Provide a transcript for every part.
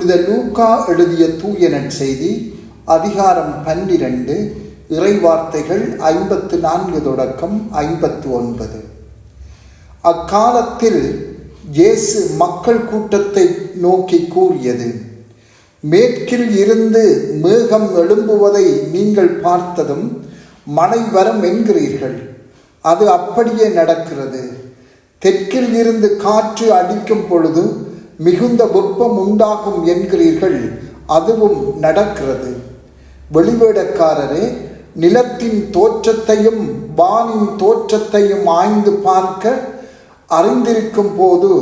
புனித லூக்கா எழுதிய தூய நற்செய்தி அதிகாரம் பன்னிரண்டு இறைவார்த்தைகள் ஐம்பத்து நான்கு தொடக்கம் ஐம்பத்து ஒன்பது அக்காலத்தில் இயேசு மக்கள் கூட்டத்தை நோக்கி கூறியது மேற்கில் இருந்து மேகம் எழும்புவதை நீங்கள் பார்த்ததும் மழை வரம் என்கிறீர்கள். அது அப்படியே நடக்கிறது. தெற்கில் இருந்து காற்று அடிக்கும் பொழுது மிகுந்த வெப்பம் உண்டாகும் என்கிறீர்கள் அதுவும் நடக்கிறது. வெளிவேடக்காரரே நிலத்தின் தோற்றத்தையும் வானின் தோற்றத்தையும் ஆய்ந்து பார்க்க அறிந்திருக்கும் போது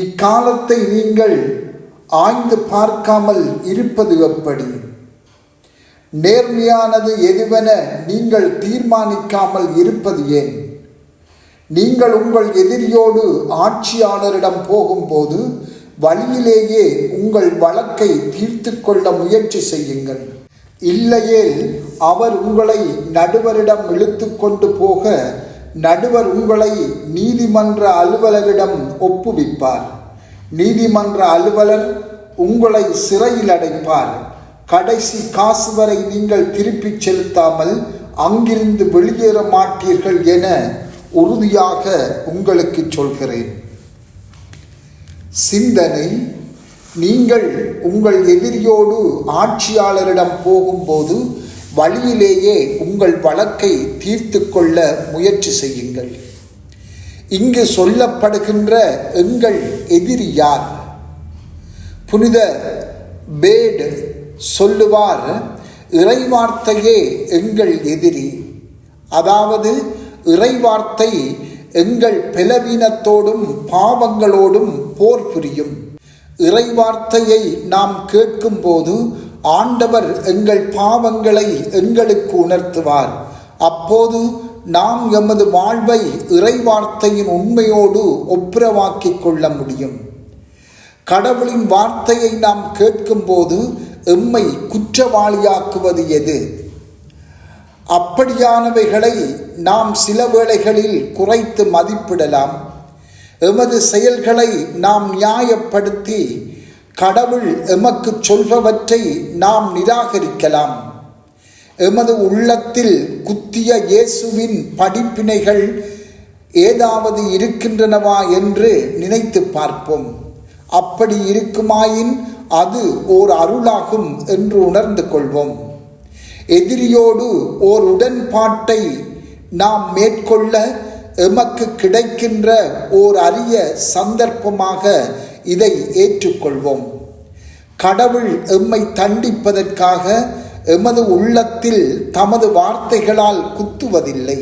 இக்காலத்தை நீங்கள் ஆய்ந்து பார்க்காமல் இருப்பது எப்படி? நேர்மையானது எதுவென நீங்கள் தீர்மானிக்காமல் இருப்பது ஏன்? நீங்கள் உங்கள் எதிரியோடு ஆட்சியாளரிடம் போகும்போது வழியிலேயே உங்கள் வழக்கை தீர்த்து கொள்ள முயற்சி செய்யுங்கள். இல்லையேல் அவர் உங்களை நடுவரிடம் இழுத்து கொண்டு போக நடுவர் உங்களை நீதிமன்ற அலுவலரிடம் ஒப்புவிப்பார். நீதிமன்ற அலுவலர் உங்களை சிறையில் அடைப்பார். கடைசி காசு வரை நீங்கள் திருப்பிச் செலுத்தாமல் அங்கிருந்து வெளியேற மாட்டீர்கள் என உறுதியாக உங்களுக்கு சொல்கிறேன். சிந்தனை நீங்கள் உங்கள் எதிரியோடு ஆட்சியாளரிடம் போகும்போது வழியிலேயே உங்கள் வழக்கை தீர்த்து கொள்ள முயற்சி செய்யுங்கள். இங்கு சொல்லப்படுகின்ற எங்கள் எதிரி யார்? புனித பேடு சொல்லுவார் இறைவார்த்தையே எங்கள் எதிரி. அதாவது இறைவார்த்தை எங்கள் பிளவீனத்தோடும் பாவங்களோடும் போர் புரியும். இறைவார்த்தையை நாம் கேட்கும்போது ஆண்டவர் எங்கள் பாவங்களை எங்களுக்கு உணர்த்துவார். அப்போது நாம் எமது வாழ்வை இறைவார்த்தையின் உண்மையோடு ஒப்புரவாக்கிக் கொள்ள முடியும். கடவுளின் வார்த்தையை நாம் கேட்கும்போது எம்மை குற்றவாளியாக்குவது எது? அப்படியானவைகளை நாம் சில வேளைகளில் குறைத்து மதிப்பிடலாம். எமது செயல்களை நாம் நியாயப்படுத்தி கடவுள் எமக்கு சொல்பவற்றை நாம் நிராகரிக்கலாம். எமது உள்ளத்தில் குத்திய இயேசுவின் படிப்பினைகள் ஏதாவது இருக்கின்றனவா என்று நினைத்து பார்ப்போம். அப்படி இருக்குமாயின் அது ஓர் அருளாகும் என்று உணர்ந்து கொள்வோம். எதிரியோடு ஓர் உடன்பாட்டை நாம் மேற்கொள்ள எமக்கு கிடைக்கின்ற ஓர் அரிய சந்தர்ப்பமாக இதை ஏற்றுக்கொள்வோம். கடவுள் எம்மை தண்டிப்பதற்காக எமது உள்ளத்தில் தமது வார்த்தைகளால் குத்துவதில்லை.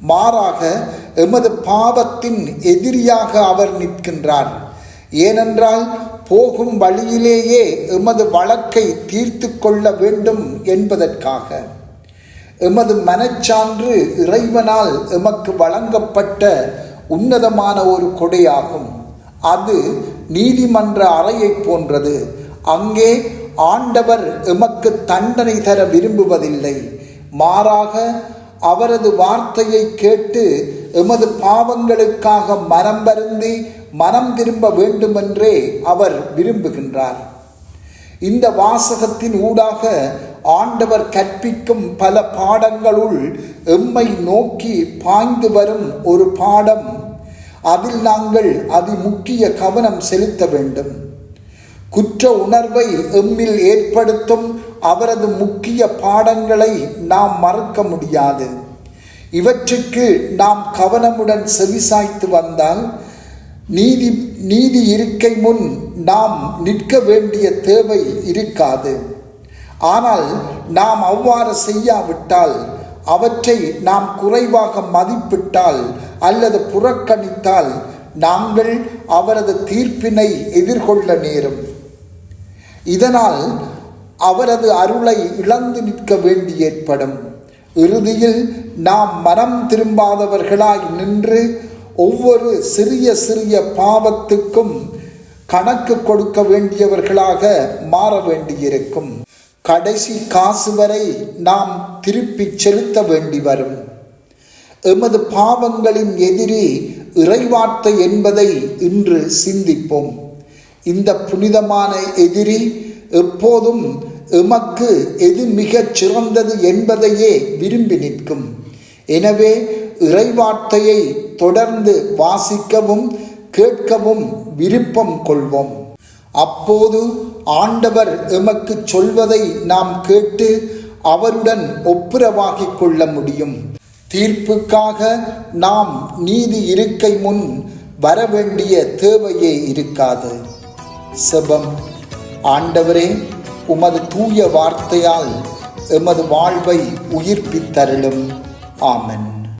மாறாக எமது பாவத்தின் எதிரியாக அவர் நிற்கின்றார். ஏனென்றால் போகும் வழியிலேயே எமது வழக்கை தீர்த்து கொள்ள வேண்டும் என்பதற்காக. எமது மனச்சான்று இறைவனால் எமக்கு வழங்கப்பட்ட உன்னதமான ஒரு கொடையாகும். அது நீதிமன்ற அறையை போன்றது. அங்கே ஆண்டவர் எமக்கு தண்டனை தர விரும்புவதில்லை. மாறாக அவரது வார்த்தையை கேட்டு எமது பாவங்களுக்காக மனம் வருந்தி மனம் திரும்ப வேண்டுமென்றே அவர் விரும்புகின்றார். இந்த வாசகத்தின் ஊடாக ஆண்டவர் கற்பிக்கும் பல பாடங்களுள் எம்மை நோக்கி பாய்ந்து வரும் ஒரு பாடம். அதில் நாங்கள் அதிமுக்கிய கவனம் செலுத்த வேண்டும். குற்ற உணர்வை எம்மில் ஏற்படுத்தும் அவரது முக்கிய பாடங்களை நாம் மறக்க முடியாது. இவற்றுக்கு நாம் கவனமுடன் செவிசாய்த்து வந்தால் நீதி நீதி இருக்கை முன் நாம் நிற்க வேண்டிய தேவை இருக்காது. ஆனால் நாம் அவ்வாறு செய்யாவிட்டால் அவற்றை நாம் குறைவாக மதிப்பிட்டால் அல்லது புறக்கணித்தால் நாங்கள் அவரது தீர்ப்பினை எதிர்கொள்ள நேரும். இதனால் அவரது அருளை இழந்து நிற்க வேண்டி ஏற்படும் இறுதியில் நாம் மனம் திரும்பாதவர்களாய் நின்று ஒவ்வொரு சிறிய சிறிய பாவத்துக்கும் கணக்கு கொடுக்க வேண்டியவர்களாக மாற வேண்டியிருக்கும். கடைசி காசு வரை நாம் திருப்பிச் செலுத்த வேண்டி வரும். எமது பாவங்களின் எதிரி இறைவார்த்தை என்பதை இன்று சிந்திப்போம். இந்த புனிதமான எதிரி எப்போதும் எமக்கு எது மிகச் சிறந்தது என்பதையே விரும்பி நிற்கும். எனவே இறைவார்த்தையை தொடர்ந்து வாசிக்கவும் கேட்கவும் விருப்பம் கொள்வோம். அப்போது ஆண்டவர் எமக்கு சொல்வதை நாம் கேட்டு அவருடன் ஒப்புரவாகிக் கொள்ள முடியும். தீர்ப்புக்காக நாம் நீதி இருக்கை முன் வரவேண்டிய தேவையே இருக்காது. செபம். ஆண்டவரே உமது தூய வார்த்தையால் எமது வாழ்வை உயிர்ப்பித்தருளும். ஆமன்.